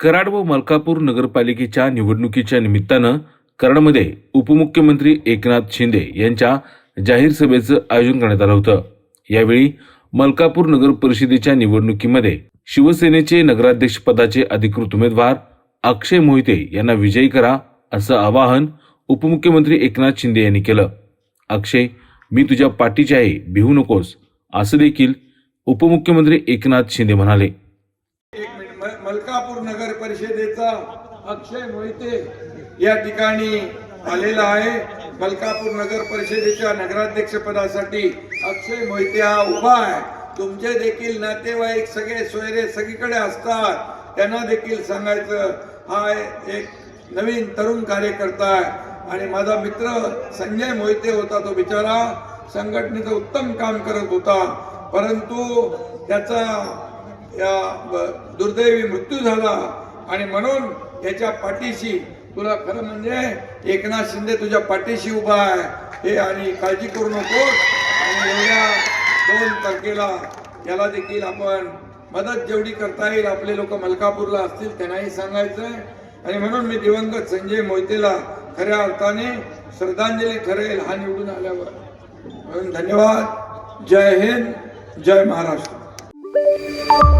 कराड व मलकापूर नगरपालिकेच्या निवडणुकीच्या निमित्तानं कराडमध्ये उपमुख्यमंत्री एकनाथ शिंदे यांच्या जाहीर सभेचं आयोजन करण्यात आलं होतं. यावेळी मलकापूर नगर परिषदेच्या निवडणुकीमध्ये शिवसेनेचे नगराध्यक्षपदाचे अधिकृत उमेदवार अक्षय मोहिते यांना विजयी करा असं आवाहन उपमुख्यमंत्री एकनाथ शिंदे यांनी केलं. अक्षय मी तुझ्या पाठीचे आहे भिवू नकोस. असं देखील उपमुख्यमंत्री एकनाथ शिंदे म्हणाले. मलकापूर नगर परिषदेचा अक्षय मोहिते या ठिकाणी आलेला आहे. मलकापूर नगर परिषदेच्या नगराध्यक्ष पदासाठी अक्षय मोहिते हा उभा आहे. तुमचे देखील नातेवाईक सगळे सोयरे सगळीकडे असतात. त्यांना देखील सांगायचं हा एक नवीन तरुण कार्यकर्ता आहे. आणि माझा मित्र संजय मोहिते होता तो बिचारा. संघटनेचं उत्तम काम करत होता. परंतु त्याचा या दुर्दैवी मृत्यू झाला आणि म्हणून याच्या पाठीशी तुला खरं म्हणजे एकनाथ शिंदे तुझ्या पाठीशी उभा आहे. हे आणि काळजी करू नको. आणि एवढ्या दोन तारखेला याला देखील आपण मदत जेवढी करता येईल आपले लोक मलकापूरला असतील त्यांनाही सांगायचं आहे आणि म्हणून मी दिवंगत संजय मोहितेला खऱ्या अर्थाने श्रद्धांजली ठरेल हा निवडून आल्यावर. म्हणून धन्यवाद. जय हिंद. जय महाराष्ट्र.